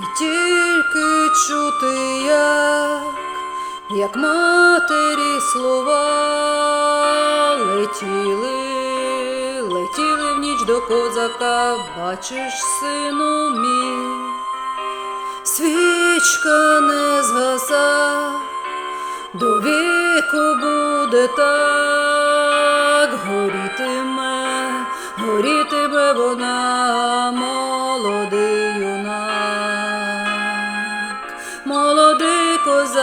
І тільки чути, як, як матері слова летіли, летіли в ніч до козака, бачиш, сину мій, свічка не згаса, до віку буде так, горітиме, горітиме вона, молодий козак,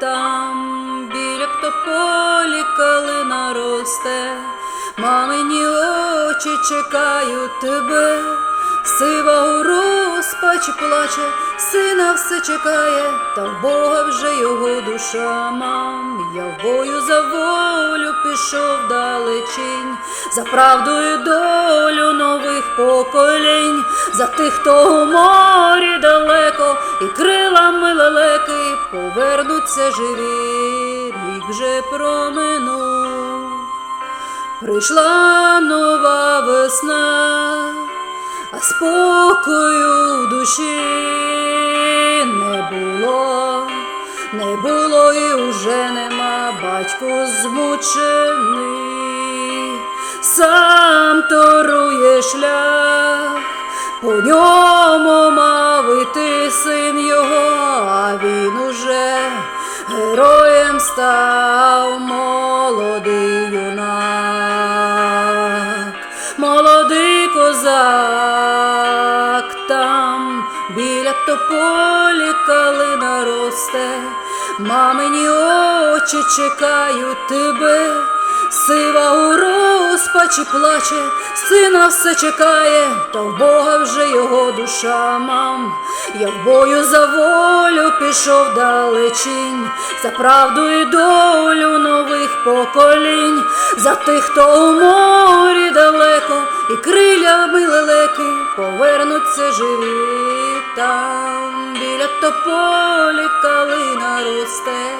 там біля тополі калина росте, мамині очі чекають тебе. Сива у розпачі плаче, сина все чекає, та в Бога вже його душа мам. Я в бою за пішов далечінь, за правду і долю нових поколінь, за тих, хто у морі далеко, і крилами лелеки повернуться живі, рік вже проминув. Прийшла нова весна, а спокою батько змучений, сам торує шлях, по ньому мав іти син його, а він уже героєм став. Молодий юнак, молодий козак. Там біля тополі калина росте, мамині очі чекають тебе. Сива у розпачі плаче, сина все чекає, та в Бога вже його душа мам. Я в бою за волю пішов далечінь, за правду і долю нових поколінь, за тих, хто у морі далеко, і крилями лелеки повернуться живі там біля тополі калина росте.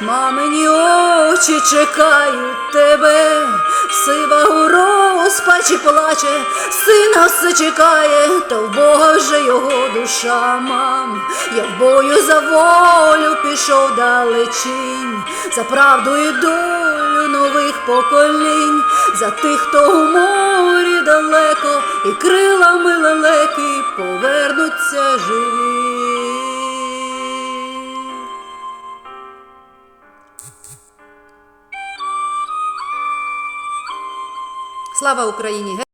Мамині очі чекають тебе, сива у розпачі плаче, сина все чекає, та в Бога вже його душа мам. Я в бою за волю пішов далечінь, за правду і долю нових поколінь, за тих, хто у морі далеко, і крилами лелеки повернуться живі. Слава Україні!